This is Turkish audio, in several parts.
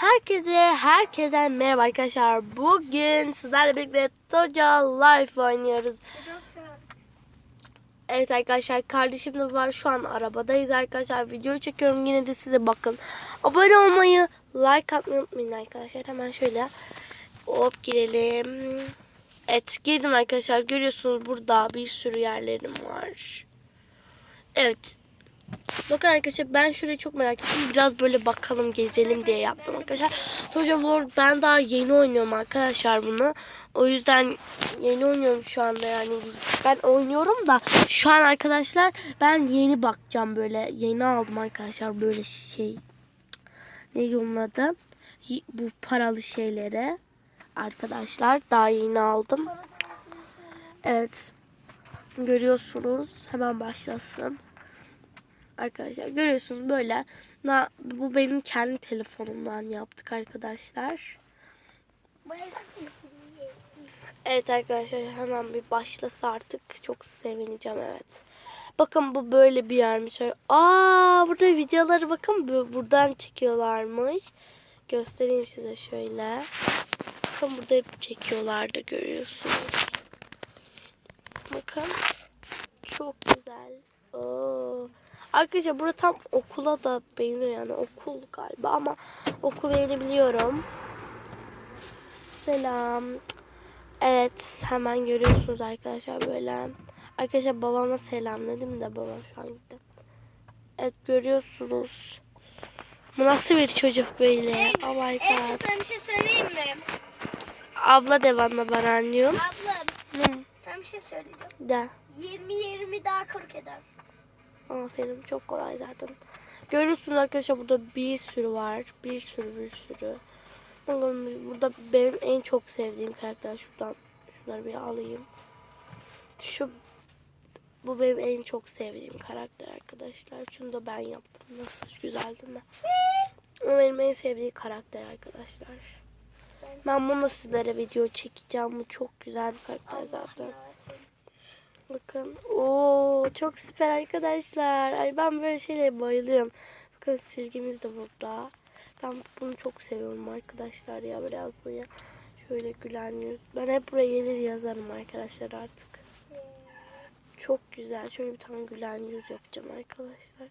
Herkese, herkese merhaba arkadaşlar. Bugün sizlerle birlikte Toca Life oynuyoruz. Evet arkadaşlar kardeşim de var. Şu an arabadayız arkadaşlar. Video çekiyorum. Yine de size bakın. Abone olmayı, like atmayı unutmayın arkadaşlar. Hemen şöyle hop girelim. Evet girdim arkadaşlar. Görüyorsunuz burada bir sürü yerlerim var. Evet. Bakın arkadaşlar ben şurayı çok merak ettim. Biraz böyle bakalım gezelim diye yaptım arkadaşlar. Toca World ben daha yeni oynuyorum arkadaşlar bunu. O yüzden yeni oynuyorum şu anda yani. Ben oynuyorum da şu an arkadaşlar ben yeni bakacağım böyle. Yeni aldım arkadaşlar böyle şey. Ne onun adı? Y- Bu paralı şeylere. Arkadaşlar daha yeni aldım. Evet. Görüyorsunuz. Hemen başlasın. Arkadaşlar görüyorsunuz böyle. Na, bu benim kendi telefonumdan yaptık arkadaşlar. Evet arkadaşlar hemen bir başlasa artık çok sevineceğim evet. Bakın bu böyle bir yermiş. Aa burada videoları bakın bu- buradan çekiyorlarmış. Göstereyim size şöyle. Bakın burada hep çekiyorlar da görüyorsunuz. Bakın. Çok güzel. Oo. Arkadaşlar burada tam okula da benziyor yani okul galiba ama okul yerini biliyorum. Selam. Evet hemen görüyorsunuz arkadaşlar böyle. Arkadaşlar babama selam dedim de babam şu an gitti. Evet görüyorsunuz. Bu nasıl bir çocuk böyle? Oh my god. sana bir şey söyleyeyim mi? Abla de bana anlıyorum. Ablam Ne? sana bir şey söyleyeceğim. De. 20 20 daha 40 eder. Aferin çok kolay zaten. Görüyorsunuz arkadaşlar burada bir sürü var. Bir sürü bir sürü. Burada benim en çok sevdiğim karakter şuradan. Şunları bir alayım. Şu bu benim en çok sevdiğim karakter arkadaşlar. Şunu da ben yaptım. Nasıl güzel değil mi? O benim en sevdiğim karakter arkadaşlar. Ben bunu sizlere video çekeceğim. Bu çok güzel bir karakter zaten. Bakın. Oo çok süper arkadaşlar. Ay ben böyle şeylere bayılıyorum. Bakın silgimiz de burada. Ben bunu çok seviyorum arkadaşlar ya biraz buraya şöyle gülen yüz. Ben hep buraya gelir yazarım arkadaşlar artık. Çok güzel. Şöyle bir tane gülen yüz yapacağım arkadaşlar.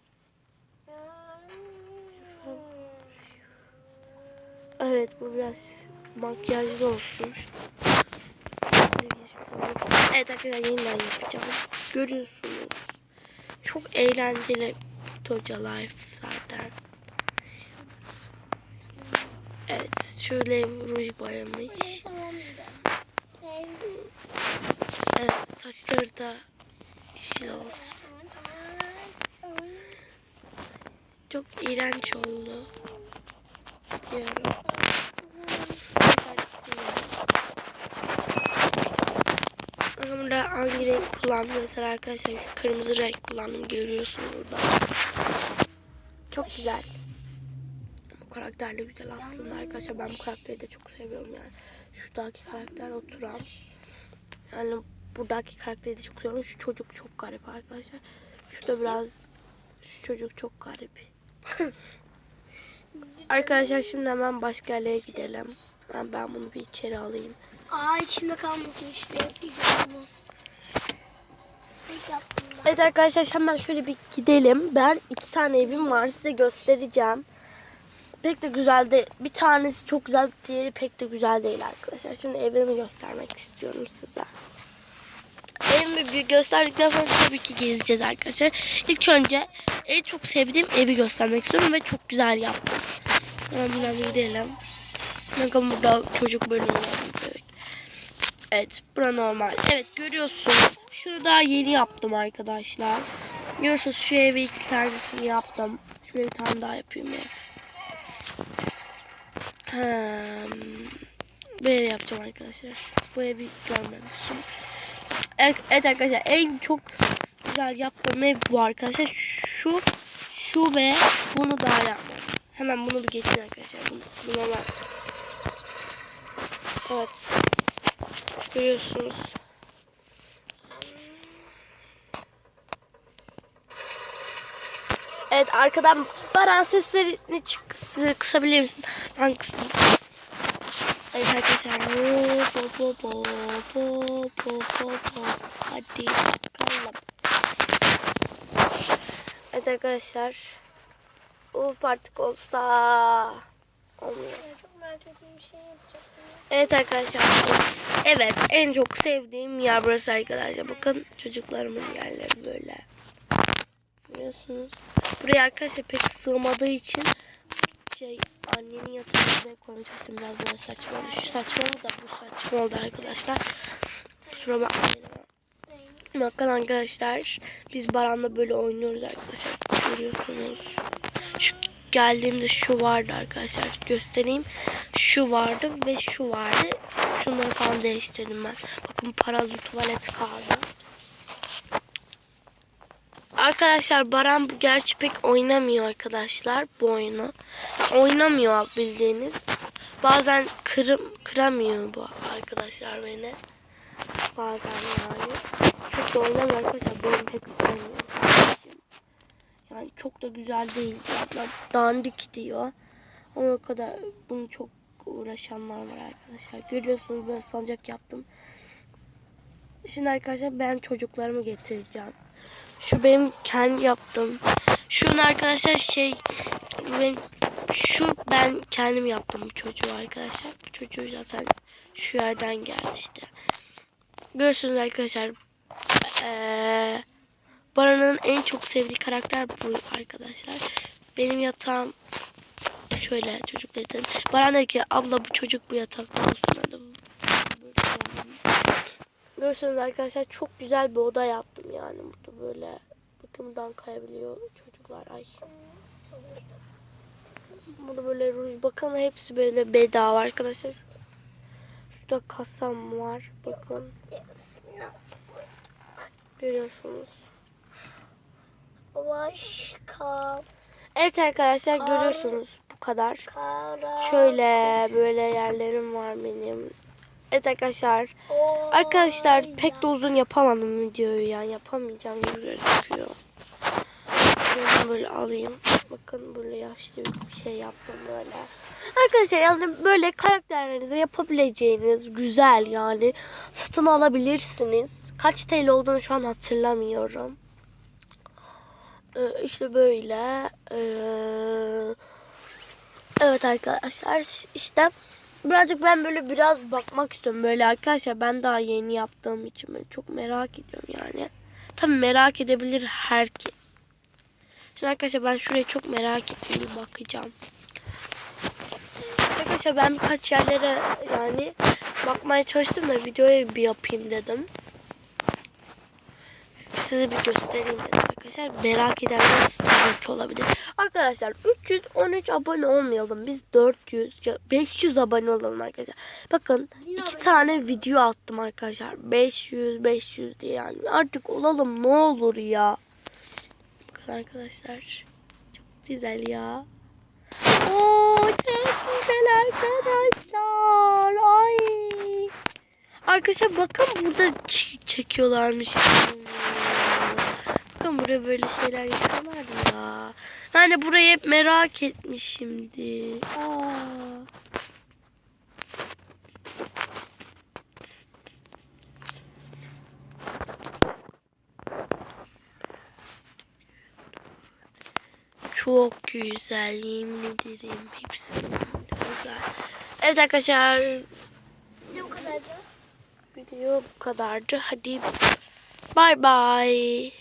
Evet bu biraz makyajlı olsun. Evet arkadaşlar yeniden yapacağım. Görüyorsunuz. Çok eğlenceli Toca Life zaten. Evet şöyle ruj boyamış. Evet saçları da yeşil oldu. Çok iğrenç oldu. Diyorum. Burada hangi renk kullandım mesela arkadaşlar şu kırmızı renk kullandım görüyorsunuz burada. Çok güzel. Bu karakter de güzel aslında arkadaşlar ben bu karakteri de çok seviyorum yani. Şuradaki karakter oturan. Yani buradaki karakteri de çok seviyorum. Şu çocuk çok garip arkadaşlar. Şurada biraz şu çocuk çok garip. arkadaşlar şimdi hemen başka yerlere gidelim. Ben, ben bunu bir içeri alayım. Aa içimde kalmasın işte. Bir Evet arkadaşlar hemen şöyle bir gidelim. Ben iki tane evim var size göstereceğim. Pek de güzel de bir tanesi çok güzel diğeri pek de güzel değil arkadaşlar. Şimdi evimi göstermek istiyorum size. Evimi bir gösterdikten sonra tabii ki gezeceğiz arkadaşlar. İlk önce en çok sevdiğim evi göstermek istiyorum ve çok güzel yaptım. Hemen buradan gidelim. Bakın burada çocuk bölümü. Evet, bura normal. Evet, görüyorsunuz. Şunu daha yeni yaptım arkadaşlar. Görüyorsunuz şu evi iki tanesini yaptım. Şuraya bir tane daha yapayım. Hmm. Bu evi yapacağım arkadaşlar. Bu evi görmemişim. Evet, evet arkadaşlar en çok güzel yaptığım ev bu arkadaşlar. Şu, şu ve bunu daha yapmam. Hemen bunu bir geçin arkadaşlar. Bunu, bunu hemen. Evet. Görüyorsunuz. Evet arkadan Baran seslerini çık- kıs- kısabilir misin? Ben kıstım. Evet arkadaşlar. Hop hop hop hop hop hop hop. Hadi bakalım. Evet arkadaşlar. Uf artık olsa. Olmuyor. Evet arkadaşlar. Evet en çok sevdiğim yer burası arkadaşlar. Bakın çocuklarımın yerleri böyle. Biliyorsunuz. Buraya arkadaşlar pek sığmadığı için şey annenin yatağını buraya. Şimdi Biraz böyle saçma oldu. Şu saçma oldu da bu saçma oldu arkadaşlar. Kusura bakmayın. Bakın arkadaşlar biz Baran'la böyle oynuyoruz arkadaşlar. Görüyorsunuz. Şu geldiğimde şu vardı arkadaşlar. Göstereyim. Şu vardı ve şu vardı. Şunları falan değiştirdim ben. Bakın paralı tuvalet kaldı. Arkadaşlar Baran bu gerçi pek oynamıyor arkadaşlar bu oyunu. Oynamıyor bildiğiniz. Bazen kırım, kıramıyor bu arkadaşlar beni. Bazen yani. Çok da oynamıyor arkadaşlar. Ben pek sevmiyorum. Yani çok da güzel değil. Hatta dandik diyor. Ama o kadar bunu çok uğraşanlar var arkadaşlar. Görüyorsunuz böyle sancak yaptım. Şimdi arkadaşlar ben çocuklarımı getireceğim. Şu benim kendi yaptım. Şunu arkadaşlar şey benim, şu ben kendim yaptım bu çocuğu arkadaşlar. Bu çocuğu zaten şu yerden geldi işte. Görüyorsunuz arkadaşlar. Eee Baran'ın en çok sevdiği karakter bu arkadaşlar. Benim yatağım şöyle çocuklar. Baran dedi ki abla bu çocuk bu yatakta olsun. Görüyorsunuz arkadaşlar çok güzel bir oda yaptım yani burada böyle. Bakın buradan kayabiliyor çocuklar. Ay. Burada böyle ruj bakın hepsi böyle bedava arkadaşlar. Şurada kasam var. Bakın görüyorsunuz. Başka Evet arkadaşlar Kar- görüyorsunuz bu kadar. Şöyle böyle yerlerim var benim. Evet arkadaşlar. Oy Arkadaşlar ya. pek de uzun yapamadım videoyu yani yapamayacağım gibi gözüküyor. Ben böyle alayım. Bakın böyle yaşlı bir şey yaptım böyle. Arkadaşlar yani böyle karakterlerinize yapabileceğiniz güzel yani satın alabilirsiniz. Kaç TL olduğunu şu an hatırlamıyorum. Ee, işte böyle. Ee, evet arkadaşlar işte birazcık ben böyle biraz bakmak istiyorum. Böyle arkadaşlar ben daha yeni yaptığım için böyle çok merak ediyorum yani. Tabii merak edebilir herkes. Şimdi arkadaşlar ben şurayı çok merak ettim bir bakacağım. Arkadaşlar ben birkaç yerlere yani bakmaya çalıştım da videoya bir yapayım dedim. Size bir göstereyim dedim arkadaşlar. Merak edenler tabii ki olabilir. Arkadaşlar 313 abone olmayalım. Biz 400 ya 500 abone olalım arkadaşlar. Bakın iki abone. tane video attım arkadaşlar. 500 500 diye yani. Artık olalım ne olur ya. Bakın arkadaşlar. Çok güzel ya. Oo çok güzel arkadaşlar. Ay. Arkadaşlar bakın burada çekiyorlarmış. Bakın buraya böyle şeyler yapıyorlar ya. Yani burayı hep merak etmişimdi. Aa. Çok güzel yemin ederim. Hepsi güzel. Evet arkadaşlar Ne bu kadardı? video bu kadardı. Hadi bay bay.